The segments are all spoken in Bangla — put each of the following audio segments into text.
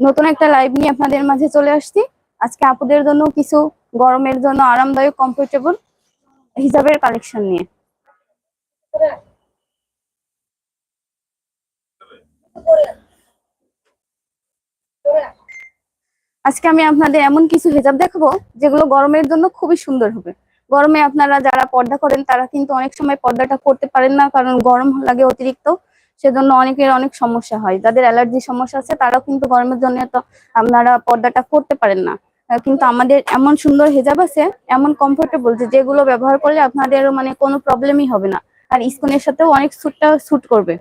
নতুন একটা লাইভ নিয়ে আপনাদের মাঝে চলে আসছি। আজকে আপুদের জন্য কিছু গরমের জন্য আরামদায়ক কমফোর্টেবল হিজাবের কালেকশন নিয়ে। আজকে আমি আপনাদের এমন কিছু হিজাব দেখাবো, যেগুলো গরমের জন্য খুবই সুন্দর হবে। গরমে আপনারা যারা পর্দা করেন, তারা কিন্তু অনেক সময় পর্দাটা করতে পারেন না, কারণ গরম লাগে অতিরিক্ত। সেজন্য অনেকের অনেক সমস্যা হয়। যাদের অ্যালার্জি সমস্যা আছে, তারাও কিন্তু গরমের জন্য তো আপনারা পর্দাটা করতে পারেন না। কিন্তু আমাদের এমন সুন্দর হেজাব আছে, এমন কমফোর্টেবল যেগুলো ব্যবহার করলে আপনাদের মানে কোনো প্রবলেমই হবে না। আর স্কিনের সাথেও অনেক স্যুটটা স্যুট করবে।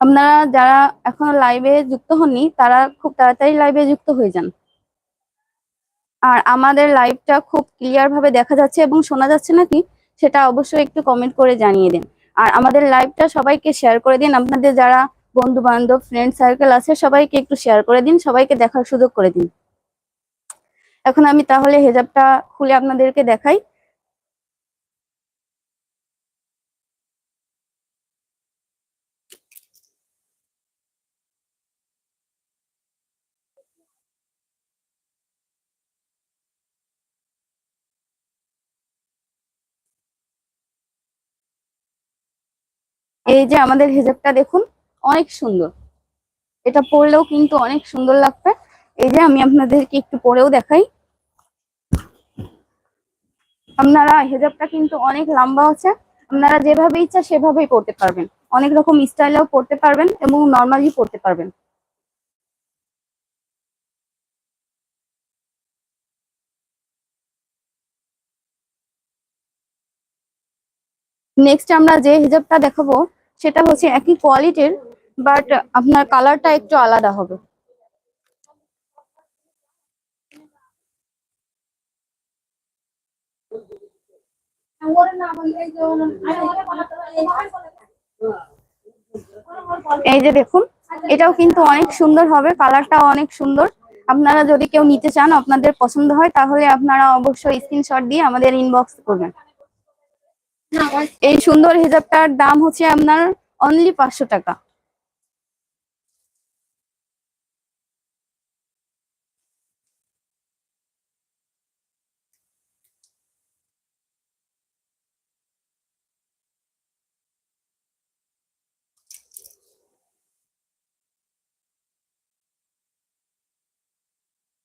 আপনারা যারা এখনও লাইভে যুক্ত হননি, তারা খুব তাড়াতাড়ি লাইভে যুক্ত হয়ে যান। আর আমাদের লাইভটা খুব ক্লিয়ার ভাবে দেখা যাচ্ছে এবং শোনা যাচ্ছে নাকি? সেটা অবশ্যই একটু কমেন্ট করে জানিয়ে দিন। আর আমাদের লাইভটা সবাইকে শেয়ার করে দিন। আপনাদের যারা বন্ধু বান্ধব ফ্রেন্ড সার্কেল আছে, সবাইকে একটু শেয়ার করে দিন। সবাইকে দেখার সুযোগ করে দিন। এখন আমি তাহলে হেজাবটা খুলে আপনাদেরকে দেখাই। এই যে আমাদের হেজাবটা দেখুন, অনেক সুন্দর। এটা পরলেও কিন্তু অনেক সুন্দর লাগবে। এই যে আমি আপনাদেরকে একটু পরেও দেখাই। আপনারা হেজাবটা কিন্তু অনেক লম্বা আছে। আপনারা যেভাবে ইচ্ছা সেভাবেই পড়তে পারবেন। অনেক রকম স্টাইলেও পড়তে পারবেন এবং নর্মালি পড়তে পারবেন। নেক্সট আমরা যে হিজাবটা দেখাবো সেটা হচ্ছে একই কোয়ালিটির বাট আপনার কালারটা একটু আলাদা হবে। এই যে দেখুন, এটাও কিন্তু অনেক সুন্দর হবে কালারটাও অনেক সুন্দর। আপনারা যদি কেউ নিতে চান, আপনাদের পছন্দ হয়, তাহলে আপনারা অবশ্যই স্ক্রিনশট দিয়ে আমাদের ইনবক্স করবেন। এই সুন্দর হিজাবটার দাম হচ্ছে আপনার অনলি পাঁচশো টাকা।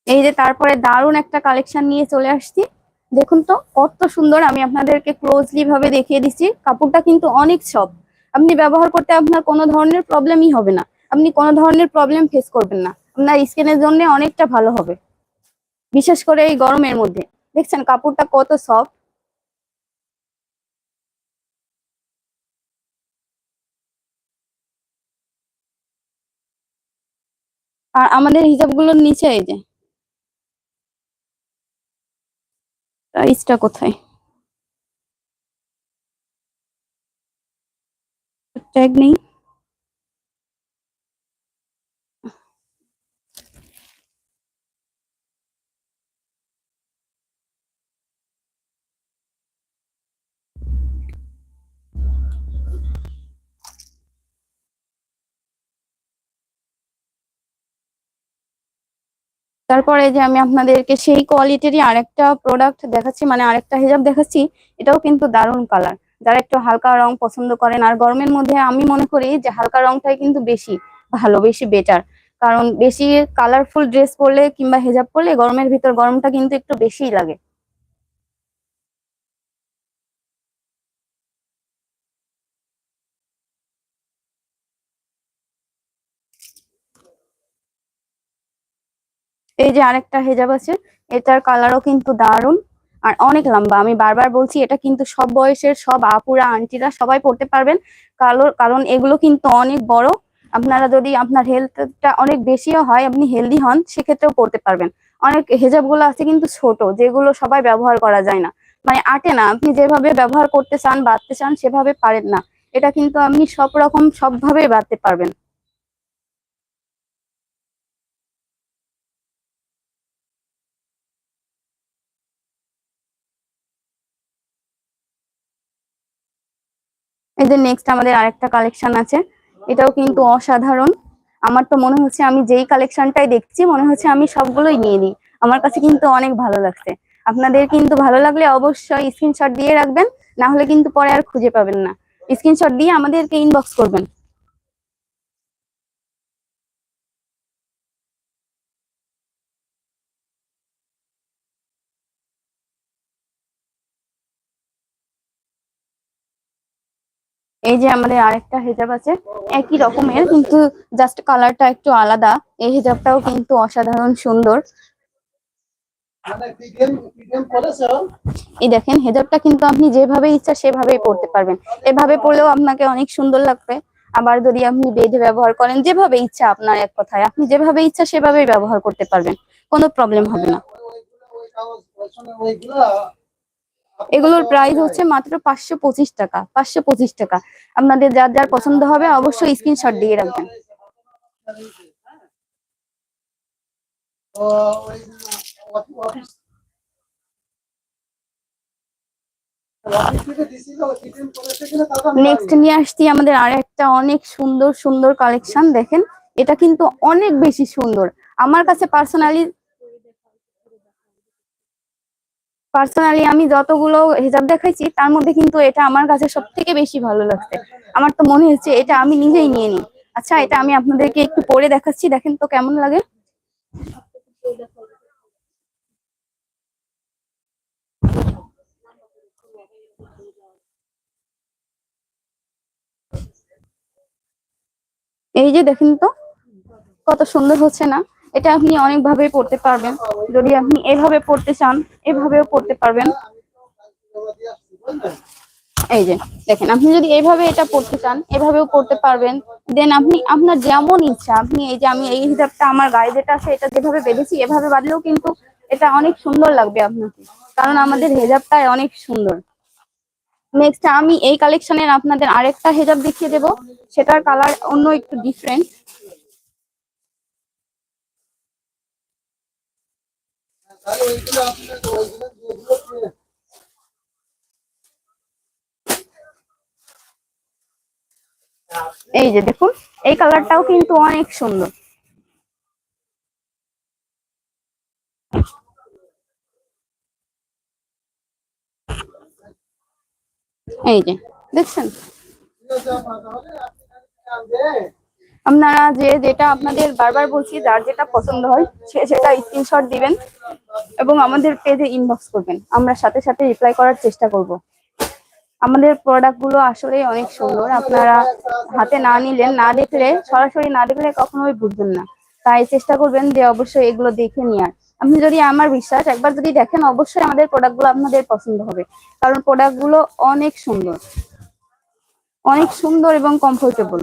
এই যে তারপরে দারুণ একটা কালেকশন নিয়ে চলে আসছি। দেখুন তো, কত সুন্দর আমি আপনাদেরকে ক্লোজলি ভাবে দেখিয়ে দিচ্ছি। কাপড়টা কিন্তু অনেক সব আপনি ব্যবহার করতে আপনার কোনো ধরনের প্রবলেমই হবে না। আপনি কোনো ধরনের প্রবলেম ফেস করবেন না। আপনার স্কিনের জন্য অনেকটা ভালো হবে। বিশেষ করে এই গরমের মধ্যে। দেখছেন, কাপড়টা কত সফট আর আমাদের হিজাবগুলোর নিচে এই যে। প্রাইসটা কোথায়? ট্যাগ নেই। তারপরে যে আমি আপনাদেরকে সেই কোয়ালিটিরই আরেকটা প্রোডাক্ট দেখাচ্ছি মানে আরেকটা হিজাব দেখাচ্ছি, এটাও কিন্তু দারুণ কালার যারা একটু হালকা রং পছন্দ করেন, আর গরমের মধ্যে আমি মনে করি যে হালকা রংটাই কিন্তু বেশি ভালো, বেশি বেটার কারণ বেশি কালারফুল ড্রেস পরলে কিংবা হেজাব পরলে গরমের ভিতর গরমটা কিন্তু একটু বেশিই লাগে। এই যে আরেকটা হেজাব আছে, এটার কালারও কিন্তু দারুণ আর অনেক লম্বা। আমি বারবার বলছি, এটা কিন্তু সব বয়সের সব আপুরা, আন্টিরা সবাই পড়তে পারবেন। কালো, কারণ এগুলো কিন্তু অনেক বড়। আপনারা যদি আপনার হেলথটা অনেক বেশিও হয়, আপনি হেলদি হন, সেক্ষেত্রেও পড়তে পারবেন। অনেক হেজাবগুলো আছে কিন্তু ছোট, যেগুলো সবাই ব্যবহার করা যায় না। মানে আটে না, আপনি যেভাবে ব্যবহার করতে চান বাঁধতে চান, সেভাবে পারেন না। এটা কিন্তু আপনি সব রকম সবভাবে বাঁধতে পারবেন। এই যে নেক্সট আমাদের আরেকটা কালেকশন আছে। এটাও কিন্তু অসাধারণ। আমার তো মনে হচ্ছে আমি যেই কালেকশনটাই দেখছি, মনে হচ্ছে আমি সবগুলোই নিয়ে নিই। আমার কাছে কিন্তু অনেক ভালো লাগছে। আপনাদের কিন্তু ভালো লাগলে অবশ্যই স্ক্রিনশট দিয়ে রাখবেন, না হলে কিন্তু পরে আর খুঁজে পাবেন না। স্ক্রিনশট দিয়ে আমাদেরকে ইনবক্স করবেন। এই যে আমাদের আরেকটা হেজাব আছে, একই রকমের, কিন্তু জাস্ট কালারটা একটু আলাদা। এই হেজাবটাও কিন্তু অসাধারণ সুন্দর। এই দেখেন, হেজাবটা কিন্তু আপনি যেভাবে ইচ্ছা সেভাবেই পড়তে পারবেন। এভাবে পড়লেও আপনাকে অনেক সুন্দর লাগবে। আবার যদি আপনি বেঁধে ব্যবহার করেন, যেভাবে ইচ্ছা আপনার এক কথায়, আপনি যেভাবে ইচ্ছা সেভাবেই ব্যবহার করতে পারবেন। কোনো প্রবলেম হবে না। এগুলোর প্রাইস হচ্ছে মাত্র পাঁচশো পঁচিশ টাকা, পাঁচশো পঁচিশ টাকা। আপনাদের যার যার পছন্দ হবে অবশ্যই স্ক্রিনশট দিয়ে রাখবেন। নেক্সট নিয়ে আসছি আমাদের আর একটা অনেক সুন্দর সুন্দর কালেকশন দেখেন। এটা কিন্তু অনেক বেশি সুন্দর। আমার কাছে পার্সোনালি পার্সোনালি আমি যতগুলো হিজাব দেখাইছি, তার মধ্যে কিন্তু এটা আমার কাছে সব থেকে বেশি ভালো লাগছে। আমার তো মনে হচ্ছে এটা আমি নিজেই নিয়ে নিই। আচ্ছা এটা আমি আপনাদেরকে একটু পরে দেখাচ্ছি, দেখেন তো কেমন লাগে। এই যে দেখেন তো, কত সুন্দর হচ্ছে না। এটা আপনি অনেক ভাবে পড়তে পারবেন। যদি আপনি এভাবে পড়তে চান, এভাবেও পড়তে পারবেন। এই যে, দেখেন, আপনি যদি এইভাবে এটা পড়তে চান, এভাবেও পড়তে পারবেন। দেন আপনি, আপনার যেমন ইচ্ছা, আপনি এই যে আমি এই হিসাবটা আমার গায়ে যেটা আছে, এটা যেভাবে বেঁধেছি, এভাবে বাঁধলেও কিন্তু এটা অনেক সুন্দর লাগবে আপনাকে। কারণ আমাদের হেজাবটাই অনেক সুন্দর। নেক্সট আমি এই কালেকশনের আপনাদের আরেকটা হেজাব দেখিয়ে দেব। সেটার কালার অন্য একটু ডিফারেন্ট তাহলে ওইগুলো আপনার ওইগুলো যেগুলো এই যে দেখুন এই কালারটাও কিন্তু অনেক সুন্দর। এই যে দেখছেন? আপনারা যে যেটা আপনাদের বারবার বলছি, যার যেটা পছন্দ হয়, সে সেটা স্ক্রিনশট দিবেন এবং আমাদের পেজে ইনবক্স করবেন। আমরা সাথে সাথে রিপ্লাই করার চেষ্টা করব। আমাদের প্রোডাক্টগুলো আসলে অনেক সুন্দর। আপনারা হাতে না নিলেন, না দেখলে, সরাসরি না দেখলে কখনোই বুঝবেন না। তাই চেষ্টা করবেন যে অবশ্যই এগুলো দেখে নেওয়ার আপনি যদি আমার বিশ্বাস, একবার যদি দেখেন, অবশ্যই আমাদের প্রোডাক্টগুলো আপনাদের পছন্দ হবে। কারণ প্রোডাক্টগুলো অনেক সুন্দর। অনেক সুন্দর এবং কমফোর্টেবল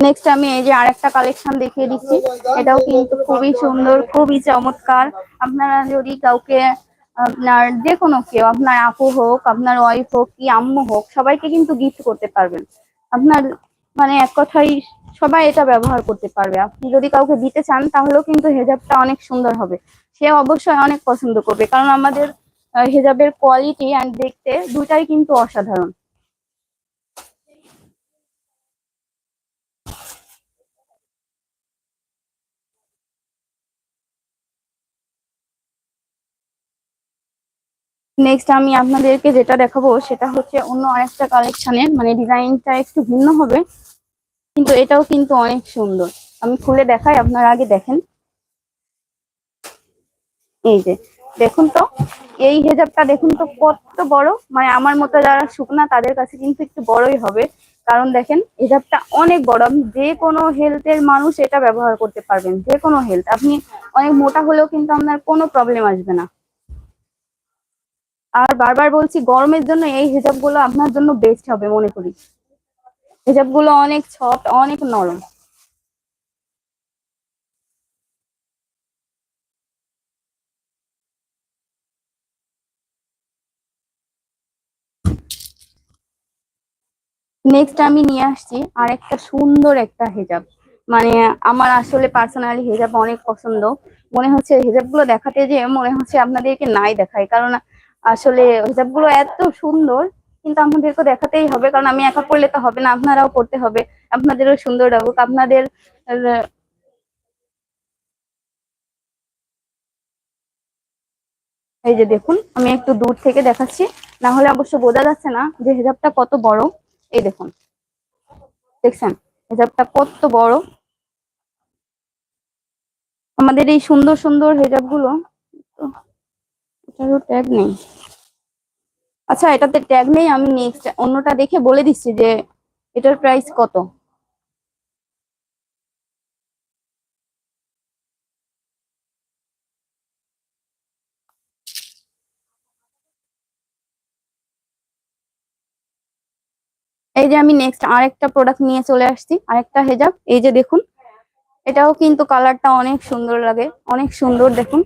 নেক্সট আমি এই যে আরেকটা কালেকশন দেখিয়ে দিচ্ছি। এটাও কিন্তু খুবই সুন্দর, খুবই চমৎকার। আপনারা যদি কাউকে, আপনার যে কোনো কেউ, আপনার আপু হোক, আপনার ওয়াইফ হোক, কি আম্মু হোক, সবাইকে কিন্তু গিফট করতে পারবেন। আপনার মানে এক কথাই সবাই এটা ব্যবহার করতে পারবে। আপনি যদি কাউকে দিতে চান, তাহলেও কিন্তু হেজাবটা অনেক সুন্দর হবে। সে অবশ্যই অনেক পছন্দ করবে। কারণ আমাদের হেজাবের কোয়ালিটি অ্যান্ড দেখতে দুটাই কিন্তু অসাধারণ। নেক্সট আমি আপনাদেরকে যেটা দেখাবো সেটা হচ্ছে অন্য আরেকটা কালেকশনের মানে ডিজাইনটা একটু ভিন্ন হবে, কিন্তু এটাও কিন্তু অনেক সুন্দর। আমি খুলে দেখাই, আপনারা আগে দেখেন। এই যে, দেখুন তো, এই হেজাবটা দেখুন তো কত বড় মানে আমার মতো যারা শুকনা, তাদের কাছে কিন্তু একটু বড়ই হবে। কারণ দেখেন, হেজাবটা অনেক বড়, আপনি যে কোনো হেলথের মানুষ এটা ব্যবহার করতে পারবেন, যে কোনো হেলথ আপনি অনেক মোটা হলেও কিন্তু আপনার কোনো প্রবলেম আসবে না। আর বারবার বলছি, গরমের জন্য এই হিজাবগুলো আপনার জন্য বেস্ট হবে মনে করি। হিজাবগুলো অনেক সফট অনেক নরম। নেক্সট আমি নিয়ে আসছি আর একটা সুন্দর একটা হেজাব। মানে আমার আসলে পার্সোনালি হিজাব অনেক পছন্দ। মনে হচ্ছে হিজাবগুলো দেখাতে যে মনে হচ্ছে আপনাদেরকে নাই দেখায় কারণ আসলে হিজাবগুলো এত সুন্দর, কিন্তু আমাদেরকে দেখাতেই হবে, কারণ আমি একা পড়লে তো হবে না, আপনারাও পড়তে হবে, আপনাদেরও সুন্দর লাগুক, আপনাদের এই যে দেখুন, আমি একটু দূর থেকে দেখাচ্ছি, না হলে অবশ্য বোঝা যাচ্ছে না যে হিজাবটা কত বড়, এই দেখুন, দেখছেন, হিজাবটা কত বড়। আমাদের এই সুন্দর সুন্দর হেজাবগুলো এটারও ট্যাগ নেই। আচ্ছা এটাতে ট্যাগ নেই, আমি নেক্সট অন্যটা দেখে বলে দিচ্ছি যে এটার প্রাইস কত। এই যে আমি নেক্সট আরেকটা প্রোডাক্ট নিয়ে চলে আসছি, আরেকটা হেজাব এই যে দেখুন, এটাও কিন্তু কালারটা অনেক সুন্দর লাগে, অনেক সুন্দর দেখুন।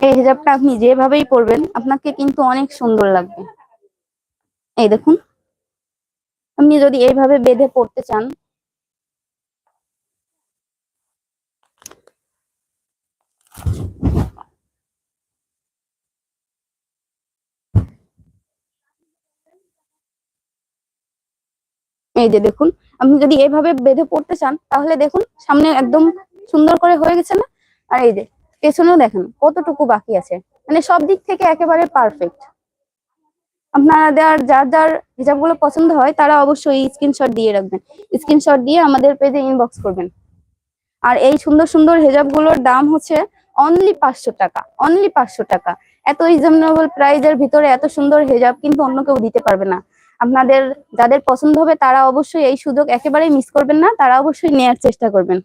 এই হিজাবটা আপনি যেভাবেই পরবেন, আপনাকে কিন্তু অনেক সুন্দর লাগবে। এই দেখুন, আপনি যদি এইভাবে বেঁধে পড়তে চান। এই যে দেখুন, আপনি যদি এইভাবে বেঁধে পড়তে চান, তাহলে দেখুন, সামনে একদম সুন্দর করে হয়ে গেছে না? আর এই যে পেছনেও দেখেন কতটুকু বাকি আছে। মানে সব দিক থেকে একেবারে পারফেক্ট আপনারা যার যার যার হিসাবগুলো পছন্দ হয়, তারা অবশ্যই স্ক্রিনশট দিয়ে রাখবেন। স্ক্রিনশট দিয়ে আমাদের পেজে ইনবক্স করবেন। আর এই সুন্দর সুন্দর হেজাবগুলোর দাম হচ্ছে অনলি পাঁচশো টাকা অনলি পাঁচশো টাকা। এত রিজনেবল প্রাইজের ভিতরে এত সুন্দর হেজাব কিন্তু অন্য কেউ দিতে পারবে না। আপনাদের, যাদের পছন্দ হবে তারা অবশ্যই এই সুযোগ একেবারেই মিস করবেন না, তারা অবশ্যই নেয়ার চেষ্টা করবেন।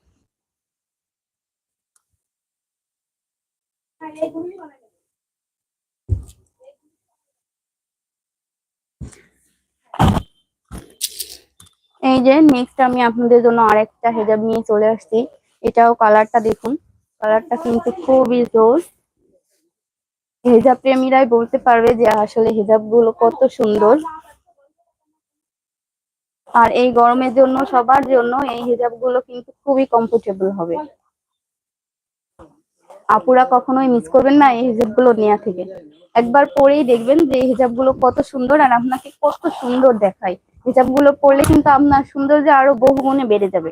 এই যে নেক্সট আমি আপনাদের জন্য আরেকটা হেজাব নিয়ে চলে আসছি। এটাও কালারটা দেখুন। কালারটা কিন্তু খুবই জোর হেজাব প্রেমীরাই বলতে পারবে যে আসলে হেজাবগুলো কত সুন্দর। আর এই গরমের জন্য, সবার জন্য এই হেজাবগুলো কিন্তু খুবই কমফোর্টেবল হবে। আপুরা কখনোই মিস করবেন না এই হিজাবগুলো নেওয়া থেকে। একবার পরেই দেখবেন যে এই হিজাবগুলো কত সুন্দর আর আপনাকে কত সুন্দর দেখায়। হিজাবগুলো পরলে কিন্তু আপনার সৌন্দর্য আরও বহু গুণে বেড়ে যাবে।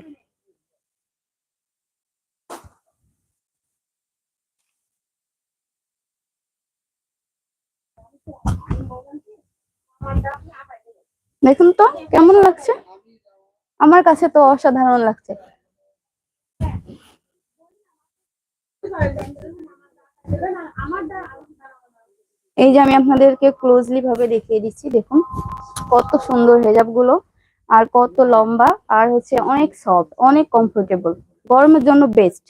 দেখুন তো, কেমন লাগছে? আমার কাছে তো অসাধারণ লাগছে। এই যে আমি আপনাদেরকে ক্লোজলি ভাবে দেখিয়ে দিচ্ছি, দেখুন, কত সুন্দর হেজাবগুলো আর কত লম্বা, আর হচ্ছে অনেক সফট অনেক কমফোর্টেবল গরমের জন্য বেস্ট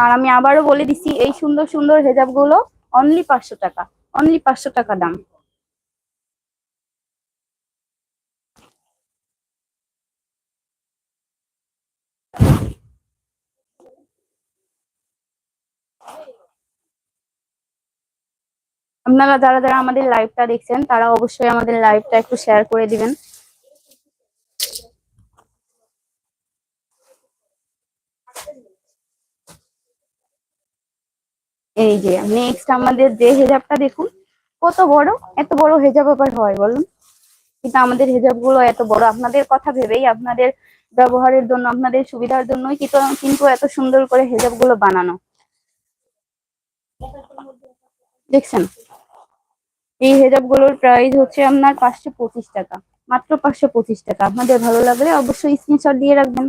আর আমি আবারও বলে দিচ্ছি, এই সুন্দর সুন্দর হেজাবগুলো অনলি পাঁচশো টাকা অনলি পাঁচশো টাকা দাম। আপনারা যারা যারা আমাদের লাইভটা দেখছেন, তারা অবশ্যই আমাদের লাইভটা একটু শেয়ার করে দিবেন। এই যে নেক্সট আমাদের যে হেজাবটা দেখুন, কত বড়, এত বড় হেজাব আবার হয়, বলুন। কিন্তু আমাদের হেজাবগুলো এত বড়, আপনাদের কথা ভেবেই আপনাদের ব্যবহারের জন্য, আপনাদের সুবিধার জন্যই কিন্তু কিন্তু এত সুন্দর করে হেজাবগুলো বানানো। দেখছেন? এই হেজাবগুলোর প্রাইস হচ্ছে আপনার পাঁচশো পঁচিশ টাকা। মাত্র পাঁচশো পঁচিশ টাকা। আপনাদের ভালো লাগলে অবশ্যই স্ক্রিনশট দিয়ে রাখবেন।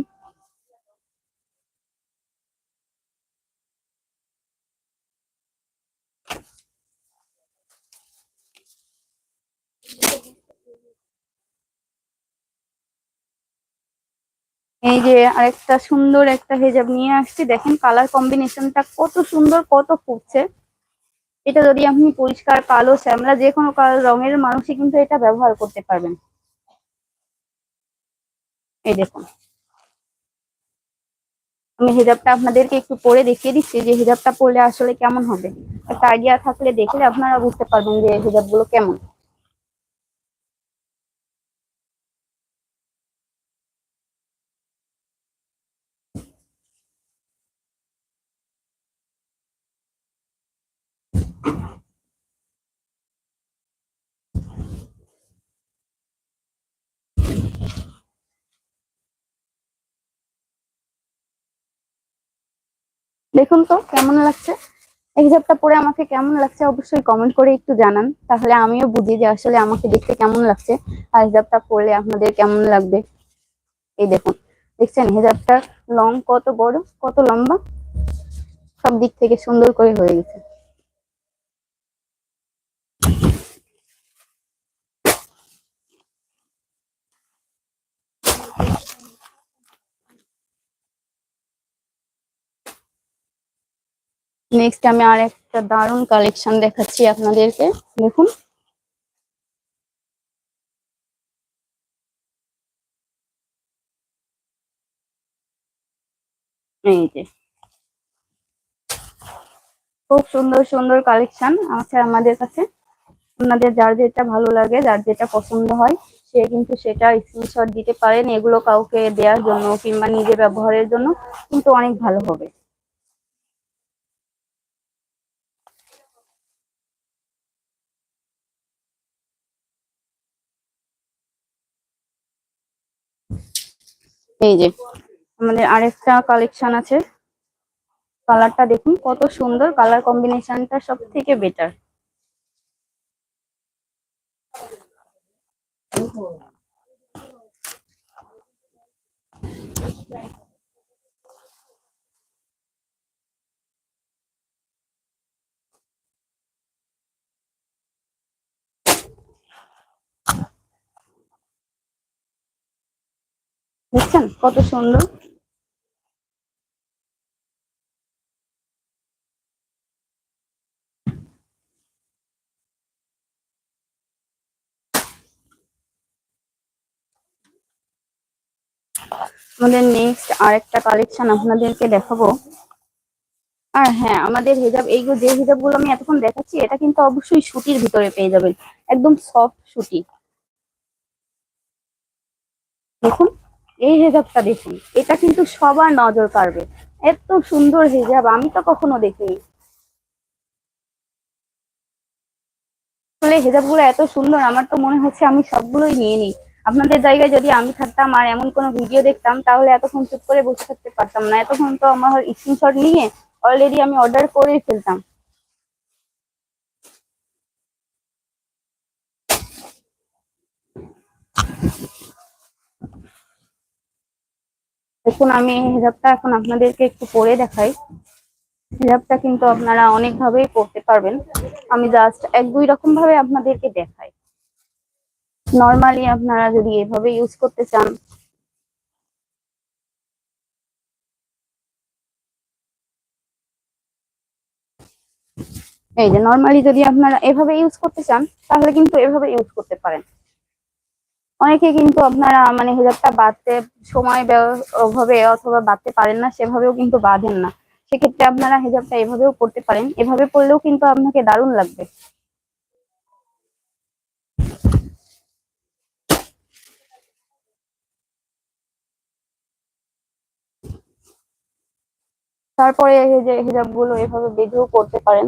এই যে আরেকটা সুন্দর একটা হেজাব নিয়ে আসছি। দেখেন কালার কম্বিনেশনটা কত সুন্দর, কত ফুটছে। এটা যদি আপনি পরিষ্কার, কালো, শ্যামলা, যে কোনো রঙের মানুষই কিন্তু এটা ব্যবহার করতে পারবেন। এই দেখুন। আমি হিজাবটা আপনাদেরকে একটু পরে দেখিয়ে দিচ্ছি যে হিজাবটা পরলে আসলে কেমন হবে। একটা আইডিয়া থাকলে দেখলে আপনারা বুঝতে পারবেন যে হিজাবগুলো কেমন। দেখুন তো কেমন লাগছে? এই হিজাবটা পরে আমাকে কেমন লাগছে অবশ্যই কমেন্ট করে একটু জানান। তাহলে আমিও বুঝি যে আসলে আমাকে দেখতে কেমন লাগছে আর হিজাবটা পরলে আপনাদের কেমন লাগবে? এই দেখুন, দেখছেন হিজাবটার লং কত বড়, কত লম্বা? সব দিক থেকে সুন্দর করে হয়ে গেছে। নেক্সট আমি আর একটা দারুণ কালেকশন দেখাচ্ছি আপনাদেরকে। দেখুন। এই যে। খুব সুন্দর সুন্দর কালেকশন আছে আমাদের কাছে। আপনাদের যার যেটা ভালো লাগে, যার যেটা পছন্দ হয়, সে কিন্তু সেটা স্ক্রিনশট দিতে পারেন। এগুলো কাউকে দেওয়ার জন্য কিংবা নিজে ব্যবহারের জন্য কিন্তু অনেক ভালো হবে। এই যে আমাদের আরেকটা কালেকশন আছে। কালারটা দেখুন, কত সুন্দর। কালার কম্বিনেশনটা সব থেকে বেটার দেখছেন কত সুন্দর? আমাদের নেক্সট আরেকটা কালেকশন আপনাদেরকে দেখাবো। আর হ্যাঁ আমাদের হিজাব এইগুলো যে হিজাবগুলো আমি এতক্ষণ দেখাচ্ছি, এটা কিন্তু অবশ্যই সুতির ভিতরে পেয়ে যাবেন। একদম সফট সুতি। দেখুন। এই হেজাবটা দেখুন, এটা কিন্তু সবার নজর কাড়বে। এত সুন্দর হেজাব, আমি তো কখনো দেখিনি। আসলে হেজাবগুলো এত সুন্দর, আমার তো মনে হচ্ছে আমি সবগুলোই নিয়ে নিই। আপনাদের জায়গায় যদি আমি থাকতাম আর এমন কোনো ভিডিও দেখতাম, তাহলে এতক্ষণ চুপ করে বসে থাকতে পারতাম না। এতক্ষণ তো আমার স্ক্রিনশট নিয়ে অলরেডি আমি অর্ডার করেই ফেলতাম। দেখুন, আমি হিজাবটা এখন আপনাদেরকে একটু পরে দেখাই। হিজাবটা কিন্তু আপনারা অনেক ভাবেই পড়তে পারবেন। আমি জাস্ট এক দুই রকম ভাবে আপনাদেরকে দেখাই। নর্মালি আপনারা যদি এভাবে ইউজ করতে চান, এই যে নর্মালি যদি আপনারা এভাবে ইউজ করতে চান, তাহলে কিন্তু এভাবে ইউজ করতে পারেন। অনেকে কিন্তু আপনারা মানে হিজাবটা বাঁধতে সময় অভাবে অথবা বাঁধতে পারেন না, সেভাবেও কিন্তু বাঁধেন না। সেক্ষেত্রে আপনারা হিজাবটা এভাবেও পড়তে পারেন। এভাবে পড়লেও কিন্তু আপনাকে দারুণ লাগবে। তারপরে এই যে হিজাবগুলো এভাবে বেঁধেও পড়তে পারেন।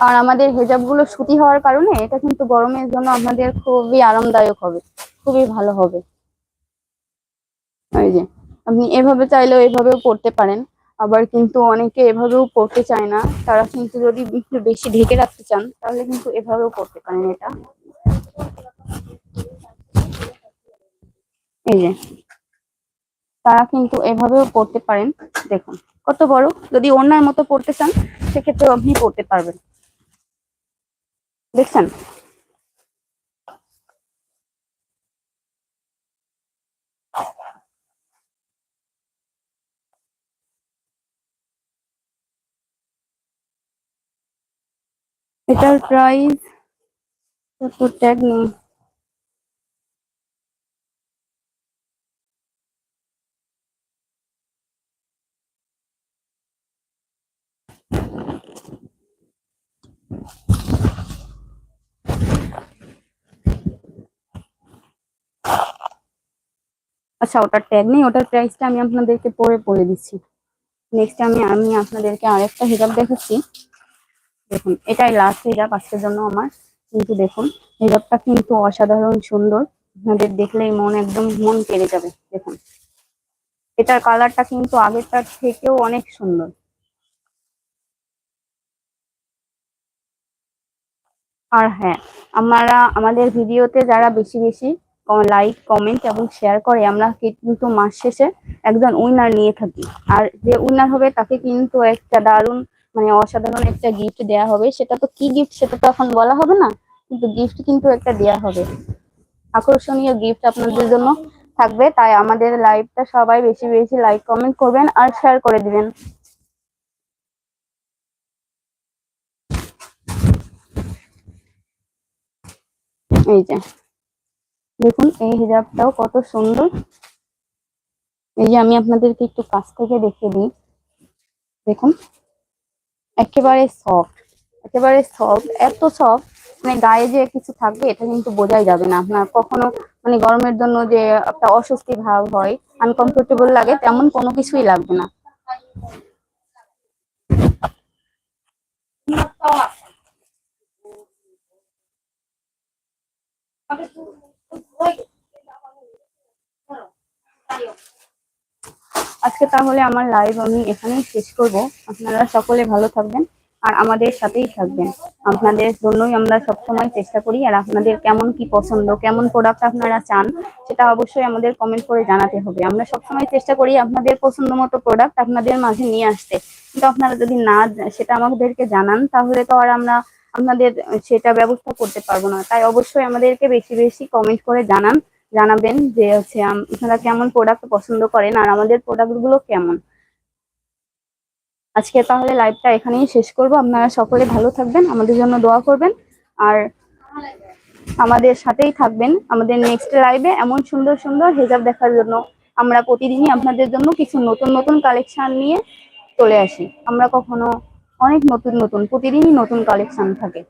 আর আমাদের হেজাবগুলো সুতি হওয়ার কারণে এটা কিন্তু গরমের জন্য আপনাদের খুবই আরামদায়ক হবে, খুবই ভালো হবে। এই যে, আপনি এভাবে চাইলেও এভাবেও পড়তে পারেন, আবার কিন্তু অনেকে এভাবেও পড়তে চায় না, তারা কিন্তু যদি একটু বেশি ঢেকে রাখতে চান, তাহলে কিন্তু এভাবেও পড়তে পারেন এটা। এই যে, তারা কিন্তু এভাবেও পড়তে পারেন, দেখুন। কত বড়? যদি অন্যার মতো পড়তে চান, সেক্ষেত্রেও আপনি পড়তে পারবেন। দেখছেন? এটার প্রাইস কত ট্যাগ নেই আচ্ছা ওটার ট্যাগ নেই, ওটার প্রাইসটা আমি আপনাদেরকে পরে বলে দিচ্ছি। নেক্সট আমি আমি আপনাদেরকে আরেকটা হিজাব দেখাচ্ছি। দেখুন, এটাই লাস্ট হিজাব আজকের জন্য আমার। কিন্তু দেখুন হিজাবটা কিন্তু অসাধারণ সুন্দর। আপনাদের দেখলেই মন একদম, মন কেড়ে যাবে। দেখুন, এটার কালারটা কিন্তু আগেরটার থেকেও অনেক সুন্দর। আর হ্যাঁ আমরা, আমাদের ভিডিওতে যারা বেশি বেশি লাইক কমেন্ট এবং শেয়ার করে। আমরা কিন্তু মাস শেষে একজন উইনার নিয়ে থাকি। আর যে উইনার হবে, তাকে কিন্তু একটা দারুণ মানে অসাধারণ একটা গিফট দেয়া হবে। সেটা তো কি গিফট সেটা তো এখন বলা হবে না, কিন্তু গিফট কিন্তু একটা দেয়া হবে। আকর্ষণীয় গিফট আপনাদের জন্য থাকবে। তাই আমাদের লাইভটা সবাই বেশি বেশি লাইক কমেন্ট করবেন আর শেয়ার করে দিবেন। এই যে। দেখুন, এই হিজাবটাও কত সুন্দর। এই যে আমি আপনাদেরকে একটু কাছ থেকে দেখে দিই। দেখুন, একেবারে সফট একেবারে সফট এত সফট মানে গায়ে যে কিছু থাকবে, এটা কিন্তু বোঝাই যাবে না। আপনার কখনো মানে গরমের জন্য যে একটা অস্বস্তি ভাব হয় আনকমফোর্টেবল লাগে, তেমন কোনো কিছুই লাগবে না। আজকে তাহলে আমার লাইভ আমি এখানেই শেষ করব। আপনারা সকলে ভালো থাকবেন আর আমাদের সাথেই থাকবেন। আপনাদের জন্যই আমরা সবসময় চেষ্টা করি আর আপনাদের কেমন কি পছন্দ, কেমন প্রোডাক্ট আপনারা চান, সেটা অবশ্যই আমাদের কমেন্ট করে জানাতে হবে। আমরা সবসময় চেষ্টা করি আপনাদের পছন্দ মতো প্রোডাক্ট আপনাদের মাঝে নিয়ে আসতে। কিন্তু আপনারা যদি না সেটা আমাদেরকে জানান, তাহলে তো আর আমরা আপনাদের সেটা ব্যবস্থা করতে পারব না। তাই অবশ্যই আমাদেরকে বেশি বেশি কমেন্ট করে জানান। জানাবেন যে হচ্ছে আপনারা কেমন প্রোডাক্ট পছন্দ করেন আর আমাদের প্রোডাক্টগুলো কেমন? আজকে তাহলে লাইভটা এখানেই শেষ করব। আপনারা সকলে ভালো থাকবেন, আমাদের জন্য দোয়া করবেন আর আমাদের সাথেই থাকবেন। আমাদের নেক্সট লাইভে এমন সুন্দর সুন্দর হেজাব দেখার জন্য আমরা প্রতিদিনই আপনাদের জন্য কিছু নতুন নতুন কালেকশন নিয়ে চলে আসি। আমরা কখনো অনেক নতুন নতুন, প্রতিদিনই নতুন কালেকশন থাকে।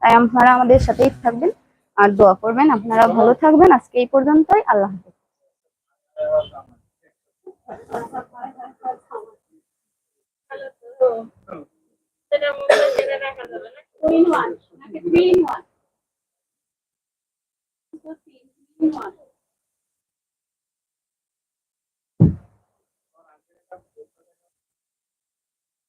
তাই আপনারা আমাদের সাথেই থাকবেন। আর দোয়া করবেন। আপনারা ভালো থাকবেন। আজকে এই পর্যন্তই। আল্লাহ হাফেজ।